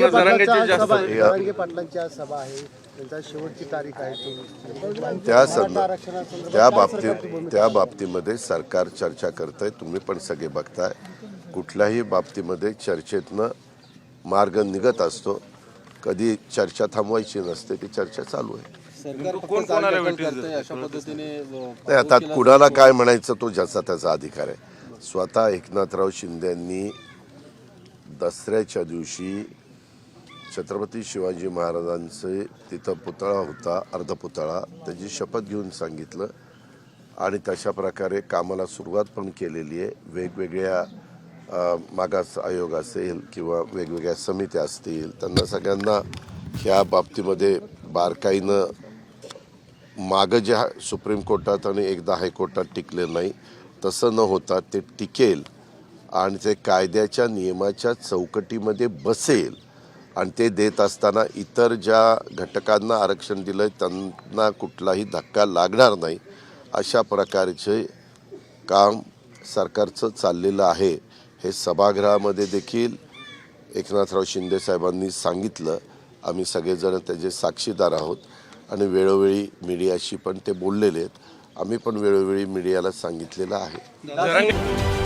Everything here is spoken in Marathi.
जरांगे जरांगेची पाटलांची आज जास्त सभा आहे. जरांगे पाटलांची आज सभा आहे. त्यांचा शेवटची तारीख आहे चोवीस. त्या त्या बाबतीत त्या आहे? बाबतीमध्ये सरकार चर्चा करतंय. तुम्ही पण सगळे बघताय. कुठल्याही बाबतीमध्ये चर्चेतनं मार्ग निघत असतो. कधी चर्चा थांबवायची नसते ती चर्चा चालू आहे. नाही आता कुणाला काय म्हणायचं तो ज्याचा त्याचा अधिकार आहे. स्वतः एकनाथराव शिंदेंनी दसऱ्याच्या दिवशी छत्रपती शिवाजी महाराजांचे तिथं पुतळा होता अर्धपुतळा त्याची शपथ घेऊन सांगितलं आणि तशा प्रकारे कामाला सुरुवात पण केलेली आहे. वेगवेगळ्या मागास आयोग असेल किंवा वेगवेगळ्या समित्या असतील त्यांना सगळ्यांना ह्या बाबतीमध्ये बारकाईनं मागं ज्या सुप्रीम कोर्टात आणि एकदा हायकोर्टात टिकले नाही तसं न होता ते टिकेल आणि ते कायद्याच्या नियमाच्या चौकटीमध्ये बसेल. आणि ते देत असताना इतर ज्या घटकांना आरक्षण दिलं त्यांना कुठलाही धक्का लागणार नाही. अशा प्रकारचे काम सरकारचं चाललेलं आहे. हे सभागृहामध्ये देखील एकनाथराव शिंदे साहेबांनी सांगितलं. आम्ही सगळेजण त्याचे साक्षीदार आहोत आणि वेळोवेळी मीडियाशी पण ते बोललेले आहेत. आम्ही पण वेळोवेळी मीडियाला सांगितलेलं आहे.